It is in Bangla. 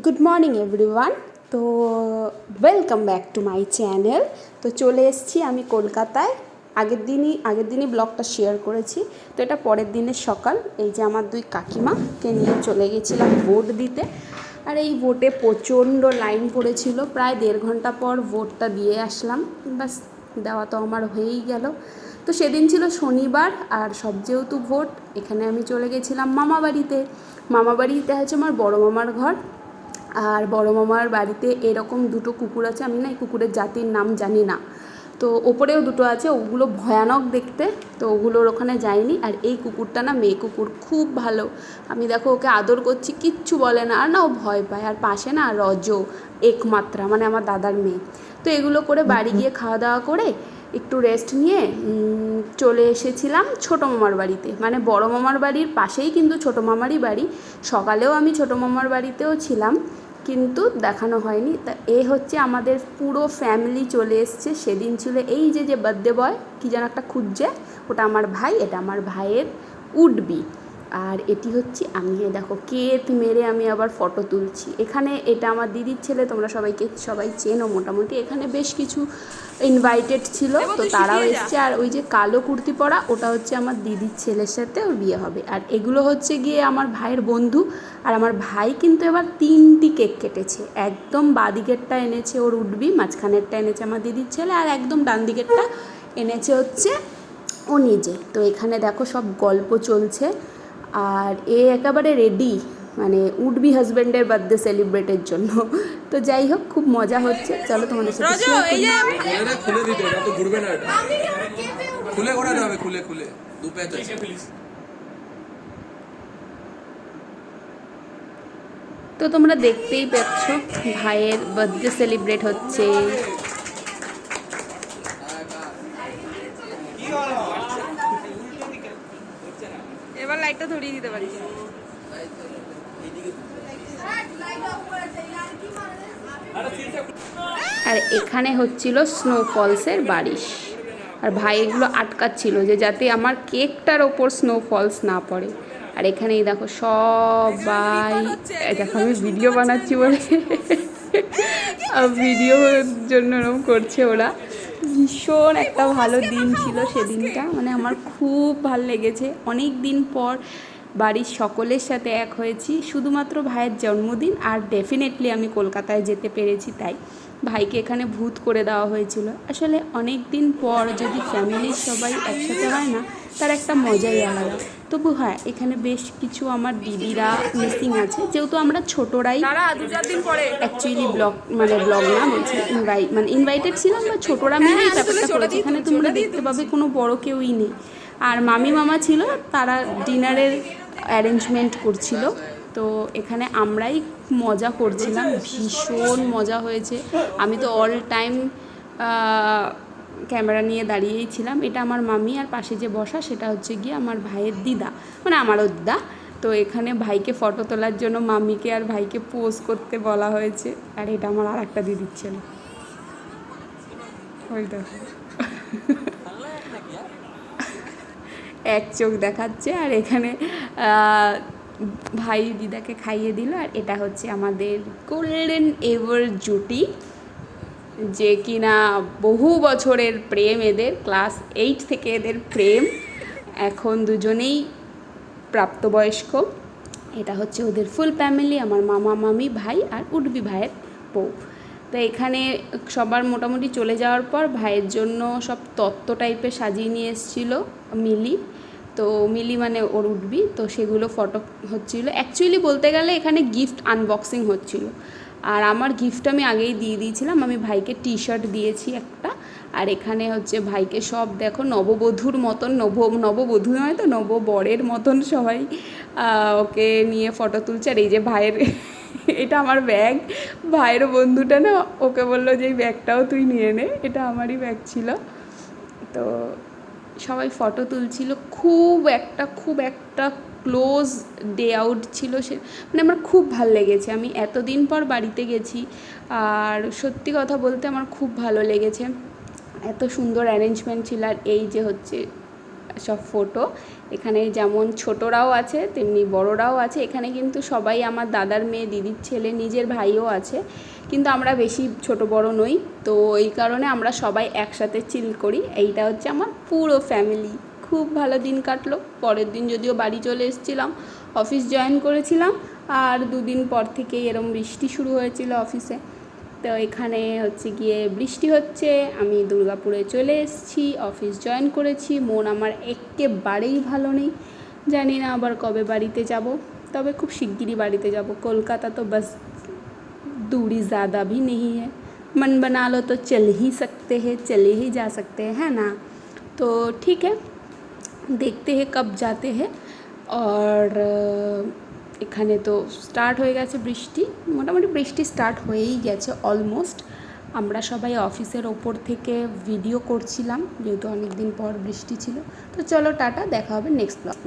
গুড মর্নিং এভরিওয়ান তো welcome back to my channel তো, চলে এসেছি আমি কলকাতায়। আগের দিনই আগের দিনই ব্লগটা শেয়ার করেছি। তো, এটা পরের দিনের সকাল। এই যে আমার দুই কাকিমাকে নিয়ে চলে গেছিলাম ভোট দিতে। আর এই ভোটে প্রচণ্ড লাইন পড়েছিল। প্রায় দেড় ঘণ্টা পর ভোটটা দিয়ে আসলাম। বাস দেওয়া তো আমার হয়েই গেল। তো, সেদিন ছিল শনিবার, আর সব যেহেতু ভোট এখানে আমি চলে গেছিলাম মামা বাড়িতে মামা বাড়িতে আছে আমার বড় মামার ঘর। আর বড় মামার বাড়িতে এরকম দুটো কুকুর আছে আমি না এই কুকুরের জাতির নাম জানি না। তো ওপরেও দুটো আছে ওগুলো ভয়ানক দেখতে তো ওগুলোর ওখানে যায়নি আর এই কুকুরটা না মেয়ে কুকুর খুব ভালো। আমি দেখো ওকে আদর করছি কিচ্ছু বলে না আর না ও ভয় পায়। আর পাশে না রজ একমাত্রা মানে আমার দাদার মেয়ে। তো এগুলো করে বাড়ি গিয়ে খাওয়া দাওয়া করে একটু রেস্ট নিয়ে চলে এসেছিলাম ছোটো মামার বাড়িতে। মানে বড় মামার বাড়ির পাশেই কিন্তু ছোটো মামারই বাড়ি। সকালেও আমি ছোটো মামার বাড়িতেও ছিলাম। কিন্তু দেখানো হয়নি। তা এ হচ্ছে আমাদের পুরো ফ্যামিলি চলে এসছে। সেদিন ছিল এই যে যে বার্থডে বয় কী যেন একটা খুঁজছে, ওটা আমার ভাই, এটা আমার ভাইয়ের উডবি। আর এটি হচ্ছে আমি এই দেখো কেত মেরে আমি আবার ফটো তুলছি। এখানে এটা আমার দিদির ছেলে তোমরা সবাইকে সবাই চেনো মোটামুটি। এখানে বেশ কিছু ইনভাইটেড ছিল তো তারাও এসছে। আর ওই যে কালো কুর্তি পরা ওটা হচ্ছে আমার দিদির ছেলের সাথে ওর বিয়ে হবে। আর এগুলো হচ্ছে গিয়ে আমার ভাইয়ের বন্ধু। আর আমার ভাই কিন্তু এবার তিনটি কেক কেটেছে। একদম বাদিকেরটা এনেছে ওর উঠবি মাঝখানেরটা এনেছে আমার দিদির ছেলে আর একদম ডান দিকেরটা এনেছে হচ্ছে ও নিজে। তো এখানে দেখো সব গল্প চলছে। আর এ একেবারে রেডি মানে উডবি হাজব্যান্ডের বার্থডে সেলিব্রেটের জন্য। তো যাই হোক খুব মজা হচ্ছে। চলো তোমাদের সাথে খুলে দিতে এটা তো ঘুরবে না এটা। খুলে হবে খুলে খুলে। দু প্যাচ আছে। তো তোমরা দেখতেই পাচ্ছ ভাইয়ের বার্থডে সেলিব্রেট হচ্ছে এবার লাইটটা ধরিয়ে দিতে পারি আর এখানে হচ্ছিল স্নোফলসের বারিশ। আর ভাই এগুলো আটকাচ্ছিল যে যাতে আমার কেকটার ওপর স্নোফলস না পড়ে। আর এখানে দেখো সবাই দেখো আমি ভিডিও বানাচ্ছি বলে। ভিডিওর জন্য ওরকম করছে ওরা। ভীষণ একটা ভালো দিন ছিল সেদিনটা। মানে আমার খুব ভালো লেগেছে। অনেক দিন পর বাড়ির সকলের সাথে এক হয়েছি। শুধুমাত্র ভাইয়ের জন্মদিন আর ডেফিনেটলি আমি কলকাতায় যেতে পেরেছি তাই। ভাইকে এখানে ভূত করে দেওয়া হয়েছিল। আসলে অনেক দিন পর যদি ফ্যামিলির সবাই একসাথে হয় না তার একটা মজাই আলাদা। তবু হ্যাঁ এখানে বেশ কিছু আমার দিদিরা মিসিং আছে। যেহেতু আমরা ছোটরাই অ্যাকচুয়ালি ব্লগ মানে ব্লগ না বলছি ইনভাইট মানে ইনভাইটেড ছিলাম বা ছোটরা মিলেই ব্যাপারটা করেছি। এখানে তোমরা দেখতে পাবে কোনো বড় কেউই নেই। আর মামি মামা ছিল তারা ডিনারের অ্যারেঞ্জমেন্ট করছিল। তো এখানে আমরাই মজা করছিলাম, ভীষণ মজা হয়েছে। আমি তো অল টাইম ক্যামেরা নিয়ে দাঁড়িয়েই ছিলাম। এটা আমার মামি আর পাশে যে বসা, সেটা হচ্ছে গিয়ে আমার ভাইয়ের দিদা মানে আমারও দিদা। তো এখানে ভাইকে ফটো তোলার জন্য মামিকে আর ভাইকে পোজ করতে বলা হয়েছে। আর এটা আমার আর একটা দিদির ছেলে। ওই দেখো এক চোখ দেখাচ্ছে আর এখানে ভাই দিদাকে খাইয়ে দিল আর এটা হচ্ছে আমাদের গোল্ডেন এভার জুটি, যে কিনা বহু বছরের প্রেম এদের ক্লাস এইট থেকে এদের প্রেম। এখন দুজনেই প্রাপ্তবয়স্ক। এটা হচ্ছে ওদের ফুল ফ্যামিলি আমার মামা, মামি, ভাই আর উডবি ভাইয়ের বউ। তো এখানে সবার মোটামুটি চলে যাওয়ার পর ভাইয়ের জন্য সব তত্ত্ব টাইপের সাজিয়ে নিয়ে এসেছিল মিলি। তো মিলি মানে ওর উঠবি তো সেগুলো ফটো হচ্ছিল। অ্যাকচুয়ালি বলতে গেলে এখানে গিফট আনবক্সিং হচ্ছিল। আর আমার গিফট আমি আগেই দিয়ে দিয়েছিলাম। আমি ভাইকে টি শার্ট দিয়েছি একটা। আর এখানে হচ্ছে ভাইকে সব দেখো নববধূর মতন, নব, নববধূ নয় তো নববরের মতন সবাই ওকে নিয়ে ফটো তুলছে। আর এই যে ভাইয়ের এটা আমার ব্যাগ ভাইয়ের বন্ধুটা না, ওকে বলল যে, এই ব্যাগটাও তুই নিয়ে নে। এটা আমারই ব্যাগ ছিল। তো সবাই ফটো তুলছিল। খুব একটা খুব একটা ক্লোজ ডে আউট ছিল সে। মানে আমার খুব ভালো লেগেছে। আমি এতদিন পর বাড়িতে গেছি। আর সত্যি কথা বলতে আমার খুব ভালো লেগেছে। এত সুন্দর অ্যারেঞ্জমেন্ট ছিল। আর এই যে হচ্ছে সব ফটো এখানে যেমন ছোটরাও আছে, তেমনি বড়রাও আছে। এখানে কিন্তু সবাই আমার দাদার মেয়ে, দিদির ছেলে, নিজের ভাইও আছে। কিন্তু আমরা বেশি ছোট বড় নই। তো এই কারণে আমরা সবাই একসাথে চিল করি। এইটা হচ্ছে আমার পুরো ফ্যামিলি খুব ভালো দিন কাটলো। পরের দিন যদিও বাড়ি চলে এসেছিলাম অফিস জয়েন করেছিলাম। আর দুদিন পর থেকেই এরম বৃষ্টি শুরু হয়েছিল অফিসে তো এখানে হচ্ছে গিয়ে বৃষ্টি হচ্ছে আমি দুর্গাপুরে চলে এসেছি অফিস জয়েন করেছি মন আমার একেবারেই ভালো নেই জানি না আবার কবে বাড়িতে যাব তবে খুব শিগগিরই বাড়িতে যাব কলকাতা তো বাস दूरी ज़्यादा भी नहीं है मन बना लो तो चल ही सकते हैं चले ही जा सकते हैं है ना तो ठीक है দেখতে হে কব যাতে হে আর এখানে তো স্টার্ট হয়ে গেছে বৃষ্টি, মোটামুটি বৃষ্টি স্টার্ট হয়েই গেছে অলমোস্ট আমরা সবাই অফিসের ওপর থেকে ভিডিও করছিলাম, যেহেতু অনেক দিন পর বৃষ্টি ছিল। তো চলো টাটা, দেখা হবে নেক্সট ব্লগ